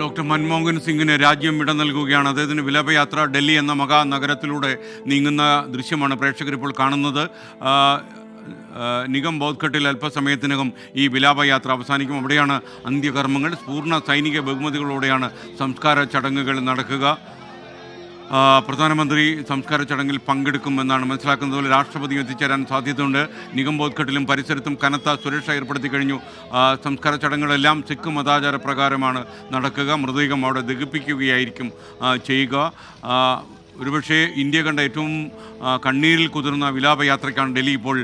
Doctor Manmohan സിംഗിന് രാജ്യം വിട നൽകുകയാണ്. അദ്ദേഹത്തിന് വിലപയാത്ര ഡൽഹി എന്ന മഹാനഗരത്തിലൂടെ നീങ്ങുന്ന ദൃശ്യമാണ് പ്രേക്ഷകർ ഇപ്പോൾ കാണുന്നത്. നിഗം ബോധ്ഘട്ടിൽ അല്പസമയത്തിനകം ഈ വിലാപയാത്ര അവസാനിക്കും. അവിടെയാണ് അന്ത്യകർമ്മങ്ങൾ. പൂർണ സൈനിക ബഹുമതികളോടെയാണ് സംസ്കാര ചടങ്ങുകൾ നടക്കുക. പ്രധാനമന്ത്രി സംസ്കാര ചടങ്ങിൽ പങ്കെടുക്കുമെന്നാണ് മനസ്സിലാക്കുന്നത്. പോലെ രാഷ്ട്രപതി എത്തിച്ചേരാൻ സാധ്യതയുണ്ട്. നിഗംബോധ്ഘട്ടിലും പരിസരത്തും കനത്ത സുരക്ഷ ഏർപ്പെടുത്തി കഴിഞ്ഞു. സംസ്കാര ചടങ്ങുകളെല്ലാം സിഖ് മതാചാര പ്രകാരമാണ് നടക്കുക. മൃതദേഹം അവിടെ ദഹിപ്പിക്കുകയായിരിക്കും ചെയ്യുക. ഒരുപക്ഷെ ഇന്ത്യ കണ്ട ഏറ്റവും കണ്ണീരിൽ കുതിർന്ന വിലാപയാത്രയ്ക്കാണ് ഡൽഹി ഇപ്പോൾ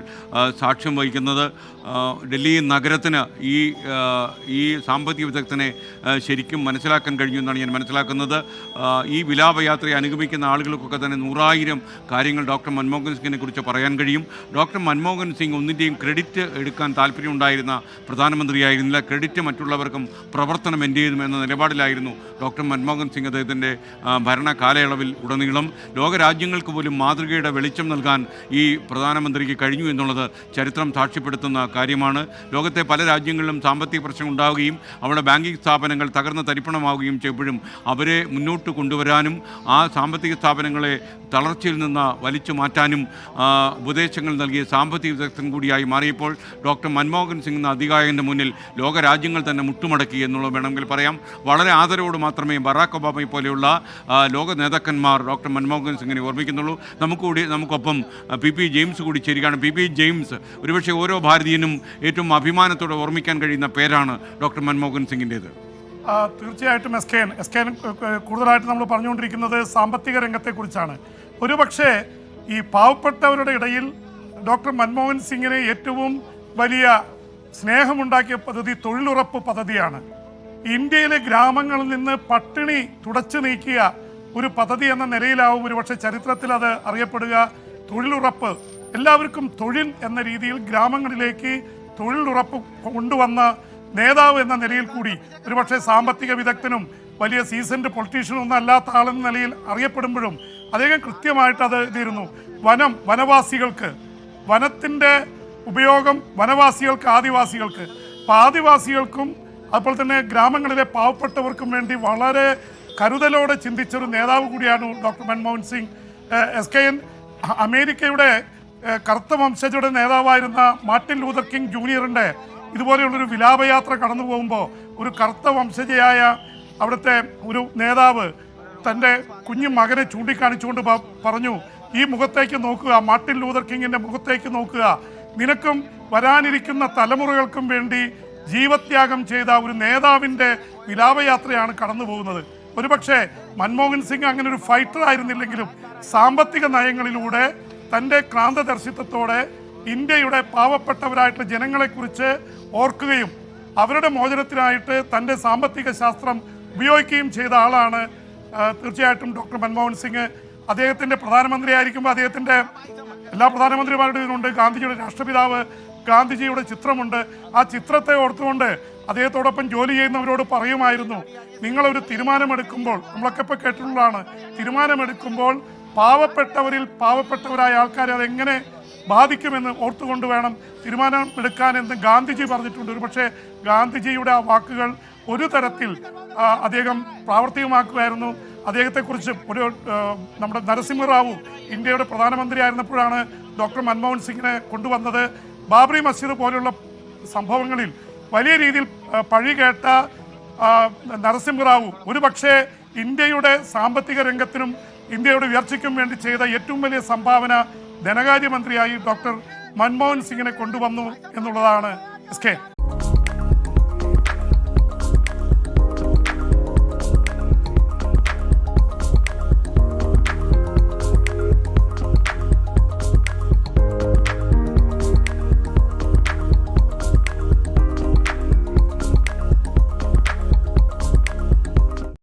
സാക്ഷ്യം വഹിക്കുന്നത്. ഡൽഹി നഗരത്തിന് ഈ ഈ സാമ്പത്തിക വിദഗ്ധനെ ശരിക്കും മനസ്സിലാക്കാൻ കഴിഞ്ഞു എന്നാണ് ഞാൻ മനസ്സിലാക്കുന്നത്. ഈ വിലാപയാത്രയെ അനുഗമിക്കുന്ന ആളുകൾക്കൊക്കെ തന്നെ നൂറായിരം കാര്യങ്ങൾ ഡോക്ടർ മൻമോഹൻ സിംഗിനെ കുറിച്ച് പറയാൻ കഴിയും. ഡോക്ടർ മൻമോഹൻ സിംഗ് ഒന്നിന്റെയും ക്രെഡിറ്റ് എടുക്കാൻ താല്പര്യമുണ്ടായിരുന്ന പ്രധാനമന്ത്രിയായിരുന്നില്ല. ക്രെഡിറ്റ് മറ്റുള്ളവർക്കും പ്രവർത്തനം എന്റെ എന്ന നിലപാടിലായിരുന്നു ഡോക്ടർ മൻമോഹൻ സിംഗ് അദ്ദേഹത്തിന്റെ ഭരണ കാലയളവിൽ ഉടനീളം ലോകരാജ്യങ്ങൾക്ക് പോലും മാതൃകയുടെ വെളിച്ചം നൽകാൻ ഈ പ്രധാനമന്ത്രിക്ക് കഴിഞ്ഞു എന്നുള്ളത് ചരിത്രം സാക്ഷ്യപ്പെടുത്തുന്ന കാര്യമാണ്. ലോകത്തെ പല രാജ്യങ്ങളിലും സാമ്പത്തിക പ്രശ്നം ഉണ്ടാവുകയും അവിടെ ബാങ്കിംഗ് സ്ഥാപനങ്ങൾ തകർന്ന് തരിപ്പണമാവുകയും ചെയ്യുമ്പോഴും അവരെ മുന്നോട്ട് കൊണ്ടുവരാനും ആ സാമ്പത്തിക സ്ഥാപനങ്ങളെ തളർച്ചയിൽ നിന്ന് വലിച്ചു മാറ്റാനും ഉപദേശങ്ങൾ നൽകിയ സാമ്പത്തിക വിദഗ്ധൻ കൂടിയായി മാറിയപ്പോൾ ഡോക്ടർ മൻമോഹൻ സിംഗ് എന്ന അധികായകന്റെ മുന്നിൽ ലോകരാജ്യങ്ങൾ തന്നെ മുട്ടുമടക്കി എന്നുള്ളത് വേണമെങ്കിൽ പറയാം. വളരെ ആദരവോട് മാത്രമേ ബറാക്ക് ഒബാമയെ പോലെയുള്ള ലോക നേതാക്കന്മാർ ഡോക്ടർ മൻമോഹൻ സിംഗിനെ ഓർമ്മിക്കുന്നുള്ളൂ. നമുക്കൂടി നമുക്കൊപ്പം പി പി ജെയിംസ് കൂടി ചേരുകയാണ്. പി പി ജെയിംസ് ഒരുപക്ഷെ ഓരോ ഭാരതീയനും ഏറ്റവും അഭിമാനത്തോടെ ഓർമ്മിക്കാൻ കഴിയുന്ന പേരാണ് ഡോക്ടർ മൻമോഹൻ സിംഗിന്റേത്. തീർച്ചയായിട്ടും S K N S K N കൂടുതലായിട്ട് നമ്മൾ പറഞ്ഞുകൊണ്ടിരിക്കുന്നത് സാമ്പത്തിക രംഗത്തെക്കുറിച്ചാണ്. ഒരുപക്ഷേ ഈ പാവപ്പെട്ടവരുടെ ഇടയിൽ ഡോക്ടർ മൻമോഹൻ സിംഗിനെ ഏറ്റവും വലിയ സ്നേഹമുണ്ടാക്കിയ പദ്ധതി തൊഴിലുറപ്പ് പദ്ധതിയാണ്. ഇന്ത്യയിലെ ഗ്രാമങ്ങളിൽ നിന്ന് പട്ടിണി തുടച്ചു നീക്കിയ ഒരു പദ്ധതി എന്ന നിലയിലാവും ഒരുപക്ഷെ ചരിത്രത്തിൽ അത് അറിയപ്പെടുക. തൊഴിലുറപ്പ് എല്ലാവർക്കും തൊഴിൽ എന്ന രീതിയിൽ ഗ്രാമങ്ങളിലേക്ക് തൊഴിലുറപ്പ് കൊണ്ടുവന്ന നേതാവ് എന്ന നിലയിൽ കൂടി ഒരുപക്ഷെ സാമ്പത്തിക വിദഗ്ധനും വലിയ സീസൺഡ് പൊളിറ്റീഷ്യനും ഒന്നും അല്ലാത്ത ആളെന്ന നിലയിൽ അറിയപ്പെടുമ്പോഴും അദ്ദേഹം കൃത്യമായിട്ട് അത് ഇതിരുന്നു. വനം വനവാസികൾക്ക് വനത്തിന്റെ ഉപയോഗം വനവാസികൾക്ക് ആദിവാസികൾക്ക്. അപ്പോൾ ആദിവാസികൾക്കും അതുപോലെ തന്നെ ഗ്രാമങ്ങളിലെ പാവപ്പെട്ടവർക്കും വേണ്ടി വളരെ കരുതലോടെ ചിന്തിച്ചൊരു നേതാവ് കൂടിയാണ് doctor Manmohan Singh. S K N അമേരിക്കയുടെ കറുത്ത വംശജയുടെ നേതാവായിരുന്ന മാർട്ടിൻ ലൂതർ കിങ് ജൂനിയറിന്റെ ഇതുപോലെയുള്ളൊരു വിലാപയാത്ര കടന്നു പോകുമ്പോൾ ഒരു കറുത്ത വംശജയായ അവിടുത്തെ ഒരു നേതാവ് തന്റെ കുഞ്ഞു മകനെ ചൂണ്ടിക്കാണിച്ചുകൊണ്ട് പറഞ്ഞു ഈ മുഖത്തേക്ക് നോക്കുക മാർട്ടിൻ ലൂതർ കിങ്ങിന്റെ മുഖത്തേക്ക് നോക്കുക. നിനക്കും വരാനിരിക്കുന്ന തലമുറകൾക്കും വേണ്ടി ജീവത്യാഗം ചെയ്ത ഒരു നേതാവിന്റെ വിലാപയാത്രയാണ് കടന്നു പോകുന്നത്. ഒരുപക്ഷെ മൻമോഹൻ സിംഗ് അങ്ങനെ ഒരു ഫൈറ്റർ ആയിരുന്നില്ലെങ്കിലും സാമ്പത്തിക നയങ്ങളിലൂടെ തന്റെ ക്രാന്തദർശിത്വത്തോടെ ഇന്ത്യയുടെ പാവപ്പെട്ടവരായിട്ടുള്ള ജനങ്ങളെക്കുറിച്ച് ഓർക്കുകയും അവരുടെ മോചനത്തിനായിട്ട് തന്റെ സാമ്പത്തിക ശാസ്ത്രം ഉപയോഗിക്കുകയും ചെയ്ത ആളാണ് തീർച്ചയായിട്ടും ഡോക്ടർ മൻമോഹൻ സിംഗ്. അദ്ദേഹത്തിന്റെ പ്രധാനമന്ത്രിയായിരിക്കുമ്പോൾ അദ്ദേഹത്തിന്റെ എല്ലാ പ്രധാനമന്ത്രിമാരുടെ ഉണ്ട് ഗാന്ധിജിയുടെ രാഷ്ട്രപിതാവ് ഗാന്ധിജിയുടെ ചിത്രമുണ്ട്. ആ ചിത്രത്തെ ഓർത്തുകൊണ്ട് അദ്ദേഹത്തോടൊപ്പം ജോലി ചെയ്യുന്നവരോട് പറയുമായിരുന്നു നിങ്ങളൊരു തീരുമാനമെടുക്കുമ്പോൾ നമ്മളൊക്കെ ഇപ്പോൾ കേട്ടിട്ടുള്ളതാണ് തീരുമാനമെടുക്കുമ്പോൾ പാവപ്പെട്ടവരിൽ പാവപ്പെട്ടവരായ ആൾക്കാരെ അതെങ്ങനെ ബാധിക്കുമെന്ന് ഓർത്തുകൊണ്ട് വേണം തീരുമാനമെടുക്കാൻ എന്ന് ഗാന്ധിജി പറഞ്ഞിട്ടുണ്ട്. ഒരു പക്ഷേ ഗാന്ധിജിയുടെ ആ വാക്കുകൾ ഒരു തരത്തിൽ അദ്ദേഹം പ്രാവർത്തികമാക്കുമായിരുന്നു. അദ്ദേഹത്തെക്കുറിച്ച് ഒരു നമ്മുടെ നരസിംഹറാവു ഇന്ത്യയുടെ പ്രധാനമന്ത്രി ആയിരുന്നപ്പോഴാണ് ഡോക്ടർ മൻമോഹൻ സിംഗിനെ കൊണ്ടുവന്നത്. ബാബറി മസ്ജിദ് പോലുള്ള സംഭവങ്ങളിൽ വലിയ രീതിയിൽ പഴി കേട്ട നരസിംഹറാവു ഒരു പക്ഷേ ഇന്ത്യയുടെ സാമ്പത്തിക രംഗത്തിനും ഇന്ത്യയുടെ ഉയർച്ചയ്ക്കും വേണ്ടി ചെയ്ത ഏറ്റവും വലിയ സംഭാവന ധനകാര്യമന്ത്രിയായി ഡോക്ടർ മൻമോഹൻ സിംഗിനെ കൊണ്ടുവന്നു എന്നുള്ളതാണ് എസ് കെ.